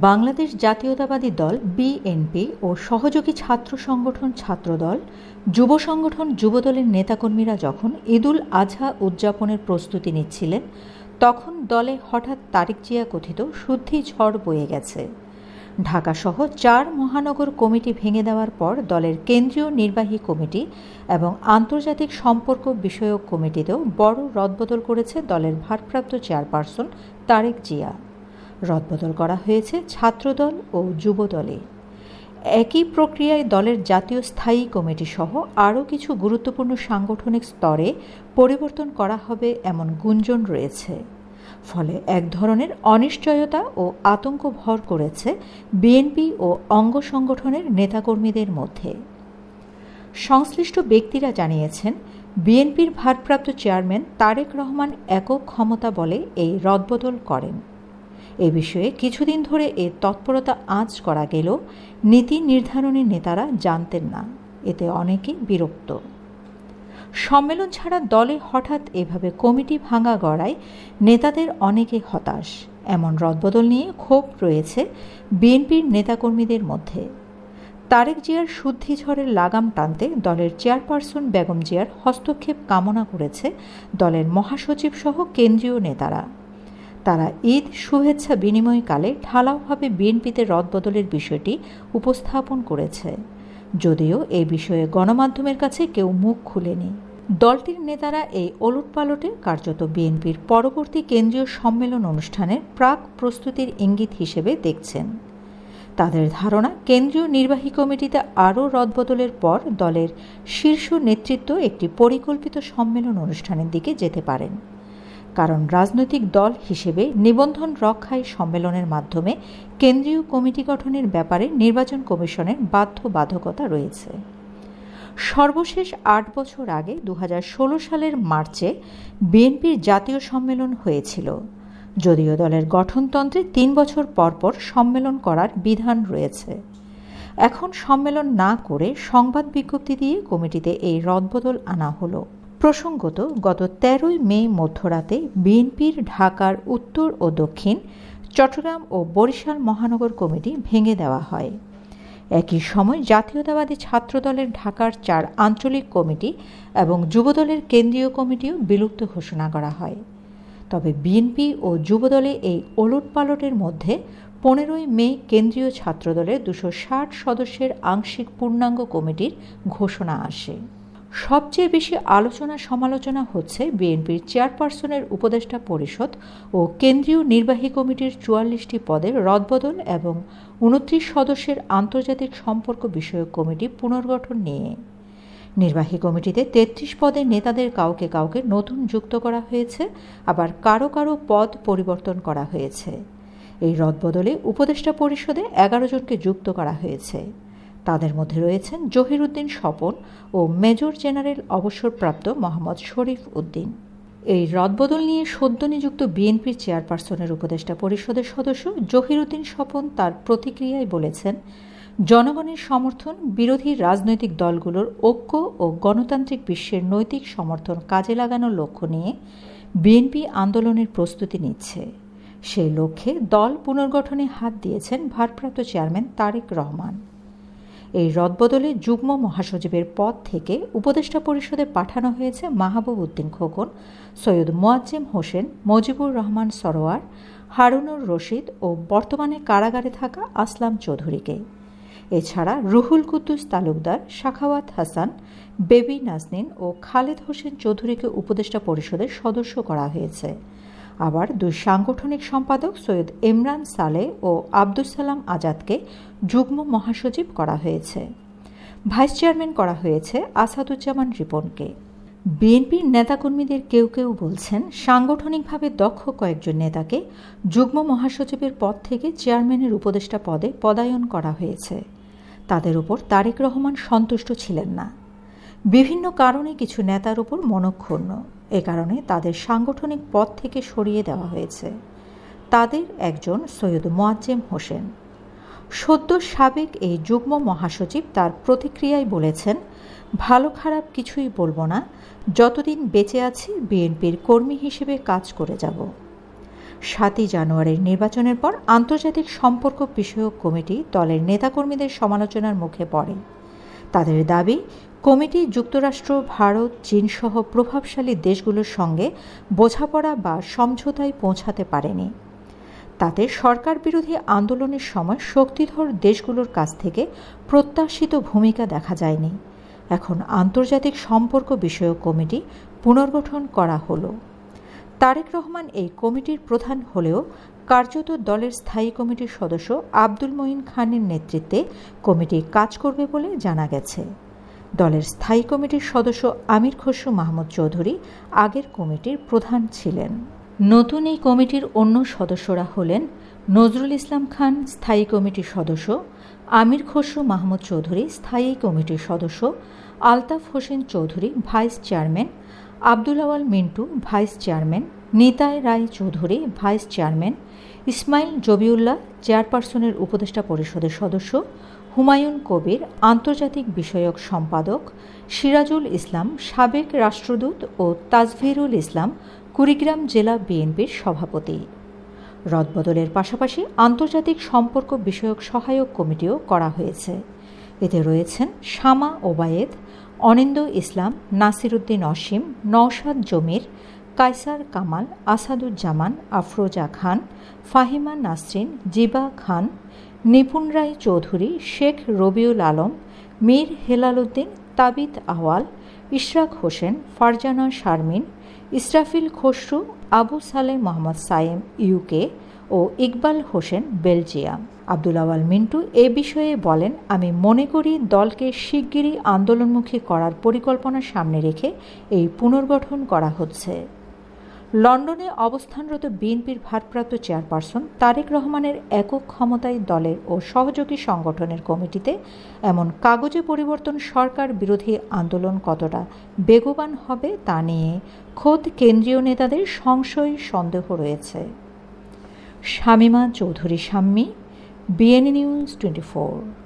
বাংলাদেশ জাতীয়তাবাদী দল বিএনপি ও সহযোগী ছাত্র সংগঠন ছাত্রদল, যুব সংগঠন যুবদলের নেতাকর্মীরা যখন ঈদুল আজহা উদযাপনের প্রস্তুতি নিচ্ছিলেন, তখন দলে হঠাৎ তারিক জিয়া কথিত শুদ্ধি ঝড় বয়ে গেছে। ঢাকাসহ চার মহানগর কমিটি ভেঙে দেওয়ার পর দলের কেন্দ্রীয় নির্বাহী কমিটি এবং আন্তর্জাতিক সম্পর্ক বিষয়ক কমিটিতেও বড় রদবদল করেছে দলের ভারপ্রাপ্ত চেয়ারপারসন তারেক জিয়া। রদবদল করা হয়েছে ছাত্রদল ও যুবদলে। একই প্রক্রিয়ায় দলের জাতীয় স্থায়ী কমিটি সহ আরও কিছু গুরুত্বপূর্ণ সাংগঠনিক স্তরে পরিবর্তন করা হবে এমন গুঞ্জন রয়েছে। ফলে এক ধরনের অনিশ্চয়তা ও আতঙ্ক ভর করেছে বিএনপি ও অঙ্গ সংগঠনের নেতাকর্মীদের মধ্যে। সংশ্লিষ্ট ব্যক্তিরা জানিয়েছেন, বিএনপির ভারপ্রাপ্ত চেয়ারম্যান তারেক রহমান একক ক্ষমতা বলে এই রদবদল করেন। এ বিষয়ে কিছুদিন ধরে এ তৎপরতা আঁচ করা গেলেও নীতি নির্ধারণী নেতারা জানতেন না, এতে অনেকে বিরক্ত। সম্মেলন ছাড়া দলে হঠাৎ এভাবে কমিটি ভাঙা গড়ায় নেতাদের অনেকে হতাশ। এমন রদবদল নিয়ে ক্ষোভ রয়েছে বিএনপির নেতাকর্মীদের মধ্যে। তারেক জিয়ার শুদ্ধি ঝড়ের লাগাম টানতে দলের চেয়ারপারসন বেগম জিয়ার হস্তক্ষেপ কামনা করেছে দলের মহাসচিব সহ কেন্দ্রীয় নেতারা। তারা ঈদ শুভেচ্ছা বিনিময়কালে ঢালাওভাবে বিএনপিতে রদবদলের বিষয়টি উপস্থাপন করেছে। যদিও এই বিষয়ে গণমাধ্যমের কাছে কেউ মুখ খুলেনি। দলটির নেতারা এই ওলটপালটে কার্যত বিএনপির পরবর্তী কেন্দ্রীয় সম্মেলন অনুষ্ঠানের প্রাক প্রস্তুতির ইঙ্গিত হিসেবে দেখছেন। তাদের ধারণা, কেন্দ্রীয় নির্বাহী কমিটিতে আরও রদবদলের পর দলের শীর্ষ নেতৃত্ব একটি পরিকল্পিত সম্মেলন অনুষ্ঠানের দিকে যেতে পারেন। কারণ রাজনৈতিক দল হিসেবে নিবন্ধন রক্ষায় সম্মেলনের মাধ্যমে কেন্দ্রীয় কমিটি গঠনের ব্যাপারে নির্বাচন কমিশনের বাধ্যবাধকতা রয়েছে। সর্বশেষ আট বছর আগে দু হাজার ষোলো সালের মার্চে বিএনপির জাতীয় সম্মেলন হয়েছিল। যদিও দলের গঠনতন্ত্রে তিন বছর পরপর সম্মেলন করার বিধান রয়েছে। এখন সম্মেলন না করে সংবাদ বিজ্ঞপ্তি দিয়ে কমিটিতে এই রদবদল আনা হলো। প্রসঙ্গত, গত তেরোই মে মধ্যরাতে বিএনপির ঢাকার উত্তর ও দক্ষিণ, চট্টগ্রাম ও বরিশাল মহানগর কমিটি ভেঙে দেওয়া হয়। একই সময় জাতীয়তাবাদী ছাত্রদলের ঢাকার চার আঞ্চলিক কমিটি এবং যুবদলের কেন্দ্রীয় কমিটিও বিলুপ্ত ঘোষণা করা হয়। তবে বিএনপি ও যুবদলে এই ওলট পালটের মধ্যে পনেরোই মে কেন্দ্রীয় ছাত্রদলের দুশো ষাট সদস্যের আংশিক পূর্ণাঙ্গ কমিটির ঘোষণা আসে। সবচেয়ে বেশি আলোচনা সমালোচনা হচ্ছে বিএনপির চেয়ারপারসনের উপদেষ্টা পরিষদ ও কেন্দ্রীয় নির্বাহী কমিটির চুয়াল্লিশটি পদের রদবদল এবং উনত্রিশ সদস্যের আন্তর্জাতিক সম্পর্ক বিষয়ক কমিটি পুনর্গঠন নিয়ে। নির্বাহী কমিটিতে তেত্রিশ পদের নেতাদের কাউকে কাউকে নতুন যুক্ত করা হয়েছে, আবার কারও কারও পদ পরিবর্তন করা হয়েছে। এই রদবদলে উপদেষ্টা পরিষদে এগারো জনকে যুক্ত করা হয়েছে। তাদের মধ্যে রয়েছেন জহিরুদ্দিন স্বপন ও মেজর জেনারেল অবসরপ্রাপ্ত মোহাম্মদ শরীফ উদ্দিন। এই রদবদল নিয়ে সদ্য নিযুক্ত বিএনপির চেয়ারপারসনের উপদেষ্টা পরিষদের সদস্য জহিরুদ্দিন স্বপন তার প্রতিক্রিয়ায় বলেছেন, জনগণের সমর্থন বিরোধী রাজনৈতিক দলগুলোর ঐক্য ও গণতান্ত্রিক বিশ্বের নৈতিক সমর্থন কাজে লাগানোর লক্ষ্য নিয়ে বিএনপি আন্দোলনের প্রস্তুতি নিচ্ছে। সেই লক্ষ্যে দল পুনর্গঠনে হাত দিয়েছেন ভারপ্রাপ্ত চেয়ারম্যান তারেক রহমান। এই রদবদলে যুগ্ম মহাসচিবের পদ থেকে উপদেষ্টা পরিষদে পাঠানো হয়েছে মাহবুব উদ্দিন খোকন, সৈয়দ মোয়াজ্জেম হোসেন, মজিবুর রহমান সরোয়ার, হারুনুর রশিদ ও বর্তমানে কারাগারে থাকা আসলাম চৌধুরীকে। এছাড়া রুহুল কুদ্দুস তালুকদার, শাখাওয়াত হাসান, বেবি নাজনিন ও খালেদ হোসেন চৌধুরীকে উপদেষ্টা পরিষদের সদস্য করা হয়েছে। আবার দুই সাংগঠনিক সম্পাদক সৈয়দ ইমরান সালে ও আব্দুল সালাম আজাদকে যুগ্ম মহাসচিব করা হয়েছে। ভাইস চেয়ারম্যান করা হয়েছে আসাদুজ্জামান রিপনকে। বিএনপির নেতাকর্মীদের কেউ কেউ বলছেন, সাংগঠনিকভাবে দক্ষ কয়েকজন নেতাকে যুগ্ম মহাসচিবের পদ থেকে চেয়ারম্যানের উপদেষ্টা পদে পদায়ন করা হয়েছে। তাদের উপর তারেক রহমান সন্তুষ্ট ছিলেন না। বিভিন্ন কারণে কিছু নেতার উপর মনক্ষুণ্ণ। এ কারণে তাদের সাংগঠনিক পদ থেকে সরিয়ে দেওয়া হয়েছে। তাদের একজন সৈয়দ মোয়াজ্জেম হোসেন। সদ্য সাবেক এই যুগ্ম মহাসচিব তার প্রতিক্রিয়ায় বলেছেন, ভালো খারাপ কিছুই বলব না, যতদিন বেঁচে আছি বিএনপির কর্মী হিসেবে কাজ করে যাব। সাতই জানুয়ারির নির্বাচনের পর আন্তর্জাতিক সম্পর্ক বিষয়ক কমিটি দলের নেতাকর্মীদের সমালোচনার মুখে পড়ে। তাদের দাবি, কমিটি যুক্তরাষ্ট্র, ভারত চীনসহ প্রভাবশালী দেশগুলোর সঙ্গে বোঝাপড়া বা সমঝোতায় পৌঁছাতে পারেনি। তাতে সরকার বিরোধী আন্দোলনের সময় শক্তিধর দেশগুলোর কাছ থেকে প্রত্যাশিত ভূমিকা দেখা যায়নি। এখন আন্তর্জাতিক সম্পর্ক বিষয়ক কমিটি পুনর্গঠন করা হলো। তারেক রহমান এই কমিটির প্রধান হলেও কার্যত দলের স্থায়ী কমিটির সদস্য আব্দুল মঈন খানের নেতৃত্বে কমিটি কাজ করবে বলে জানা গেছে। দলের স্থায়ী কমিটির সদস্য আমির খসরু মাহমুদ চৌধুরী আগের কমিটির প্রধান ছিলেন। নতুন এই কমিটির অন্য সদস্যরা হলেন নজরুল ইসলাম খান, স্থায়ী কমিটির সদস্য আমির খসরু মাহমুদ চৌধুরী, স্থায়ী কমিটির সদস্য Altaf Hossain Chowdhury, vice chairman Abdul Awal Mintu, vice chairman Nitai Roy Chowdhury, vice chairman, Ismail Zabiullah, চেয়ারপারসনের উপদেষ্টা পরিষদের সদস্য, হুমায়ুন কবির, আন্তর্জাতিক বিষয়ক সম্পাদক, সিরাজুল ইসলাম, সাবেক রাষ্ট্রদূত ও তাজভিরুল ইসলাম, কুড়িগ্রাম জেলা বিএনপির সভাপতি। রদবদলের পাশাপাশি আন্তর্জাতিক সম্পর্ক বিষয়ক সহায়ক কমিটিও করা হয়েছে। এতে রয়েছেন শামা ওবায়েদ, অনিন্দ ইসলাম, নাসিরুদ্দিন অসীম, নওশাদ জমির কাইসার কামাল, আসাদুজ্জামান, আফরোজা খান, ফাহিমা নাসরিন, জিবা খান, নিপুণ রায় চৌধুরী, শেখ রবিউল আলম, মীর হেলালুদ্দিন তাবিদ আওয়াল ইশরাক হোসেন, ফারজানা শারমিন, ইসরাফিল খসরু, আবু সালে মোহাম্মদ সায়েম, ইউকে, ও ইকবাল হোসেন, বেলজিয়াম। আব্দুল আওয়াল মিন্টু এ বিষয়ে বলেন, আমি মনে করি দলকে শিগগিরই আন্দোলনমুখী করার পরিকল্পনা সামনে রেখে এই পুনর্গঠন করা হচ্ছে। লন্ডনে অবস্থানরত বিএনপির ভারপ্রাপ্ত চেয়ারপারসন তারেক রহমানের একক ক্ষমতায় দলের ও সহযোগী সংগঠনের কমিটিতে এমন কাগজে পরিবর্তন সরকার বিরোধী আন্দোলন কতটা বেগবান হবে তা নিয়ে খোদ কেন্দ্রীয় নেতাদের সংশয়, সন্দেহ রয়েছে। Shamima Chowdhury Shammi BNA news twenty four.